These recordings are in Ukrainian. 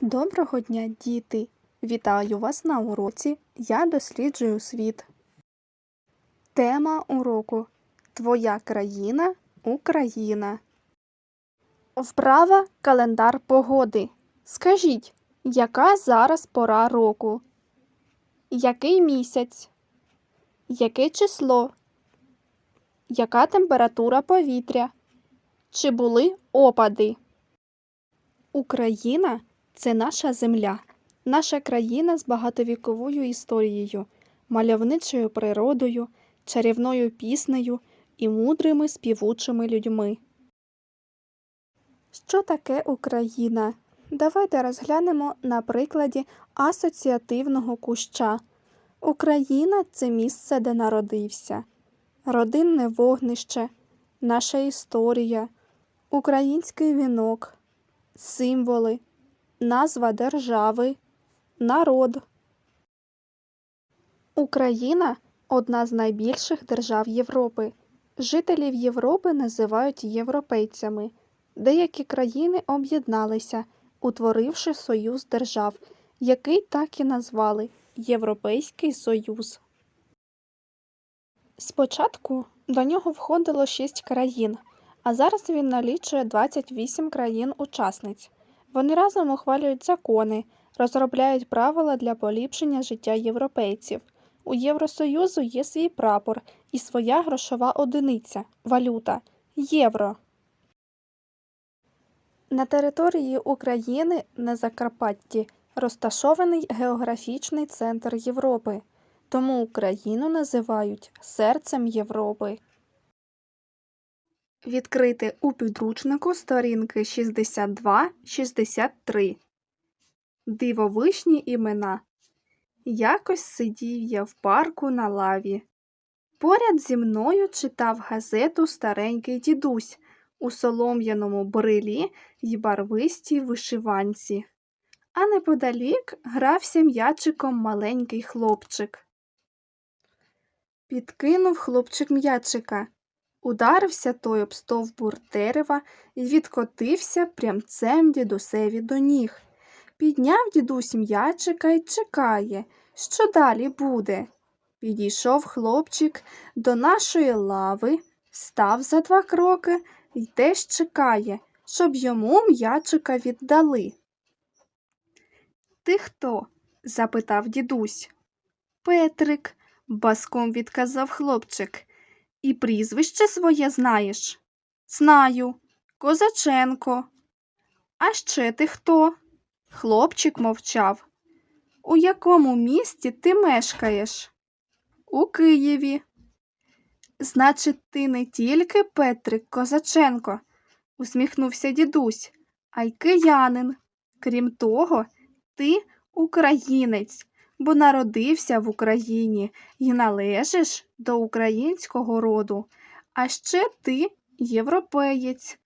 Доброго дня, діти! Вітаю вас на уроці. Я досліджую світ. Тема уроку Твоя країна Україна. Вправа календар погоди. Скажіть, яка зараз пора року? Який місяць? Яке число? Яка температура повітря? Чи були опади? Україна це наша земля, наша країна з багатовіковою історією, мальовничою природою, чарівною піснею і мудрими співучими людьми. Що таке Україна? Давайте розглянемо на прикладі асоціативного куща. Україна це місце, де народився, родинне вогнище, наша історія, український вінок, символи, назва держави, народ. Україна одна з найбільших держав Європи. Жителів Європи називають європейцями. Деякі країни об'єдналися, утворивши союз держав, який так і назвали Європейський Союз. Спочатку до нього входило шість країн, а зараз він налічує 28 країн-учасниць. Вони разом ухвалюють закони, розробляють правила для поліпшення життя європейців. У Євросоюзу є свій прапор і своя грошова одиниця валюта євро. На території України на Закарпатті розташований географічний центр Європи, тому Україну називають серцем Європи. Відкрити у підручнику сторінки 62-63. Дивовишні імена. Якось сидів я в парку на лаві. Поряд зі мною читав газету старенький дідусь у солом'яному брилі й барвистій вишиванці. А неподалік грався м'ячиком маленький хлопчик. Підкинув хлопчик м'ячика. Ударився той об стовбур дерева і відкотився прямцем дідусеві до ніг. Підняв дідусь м'ячика й чекає, що далі буде. Підійшов хлопчик до нашої лави, став за два кроки й теж чекає, щоб йому м'ячика віддали. Ти хто? запитав дідусь. Петрик, баском відказав хлопчик. І прізвище своє знаєш? Знаю. Козаченко. А ще ти хто? Хлопчик мовчав. У якому місті ти мешкаєш? У Києві. Значить, ти не тільки Петрик Козаченко, усміхнувся дідусь, а й киянин. Крім того, ти українець, бо народився в Україні і належиш до українського роду, а ще ти європеєць.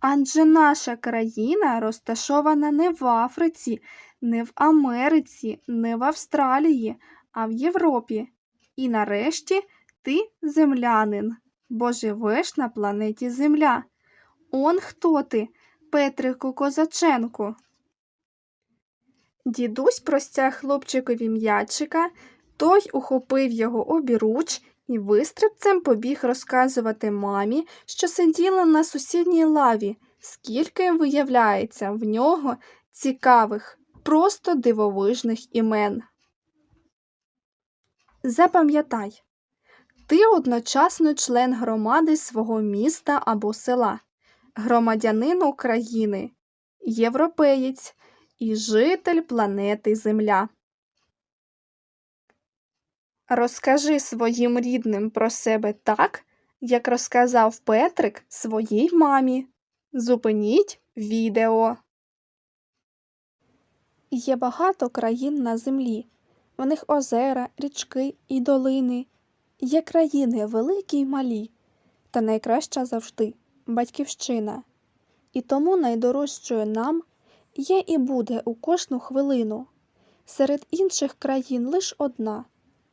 Адже наша країна розташована не в Африці, не в Америці, не в Австралії, а в Європі. І нарешті ти землянин, бо живеш на планеті Земля. Он хто ти, Петрику Козаченку? Дідусь простяг хлопчикові м'ячика, той ухопив його обіруч і вистрибцем побіг розказувати мамі, що сиділа на сусідній лаві, скільки, виявляється, в нього цікавих, просто дивовижних імен. Запам'ятай, ти одночасно член громади свого міста або села, громадянин України, європеєць і житель планети Земля. Розкажи своїм рідним про себе так, як розказав Петрик своїй мамі. Зупиніть відео. Є багато країн на землі. В них озера, річки і долини. Є країни великі й малі, та найкраща завжди батьківщина. І тому найдорожчою нам є і буде у кожну хвилину. Серед інших країн лиш одна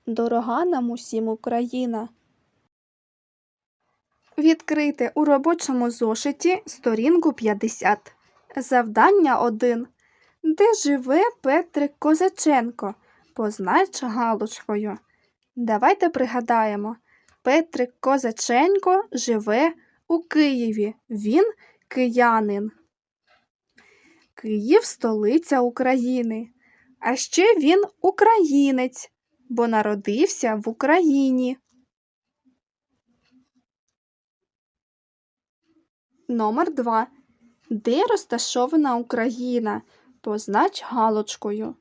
дорога нам усім Україна. Відкрити у робочому зошиті сторінку 50. Завдання 1. Де живе Петрик Козаченко? Познач галочкою. Давайте пригадаємо. Петрик Козаченко живе у Києві. Він киянин. Київ столиця України. А ще він українець, бо народився в Україні. Номер 2. Де розташована Україна? Познач галочкою.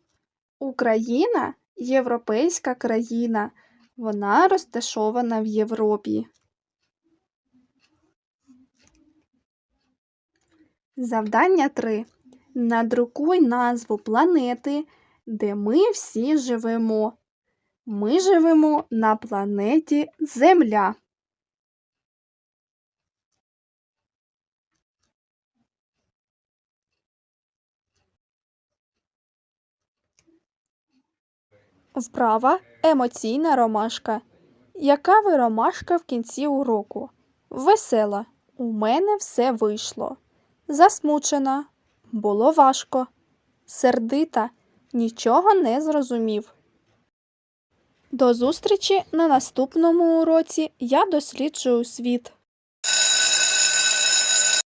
Україна європейська країна. Вона розташована в Європі. Завдання 3. Надрукуй назву планети, де ми всі живемо. Ми живемо на планеті Земля. Вправа емоційна ромашка. Яка ви ромашка в кінці уроку? Весела. У мене все вийшло. Засмучена. Було важко. Сердита. Нічого не зрозумів. До зустрічі на наступному уроці я досліджую світ.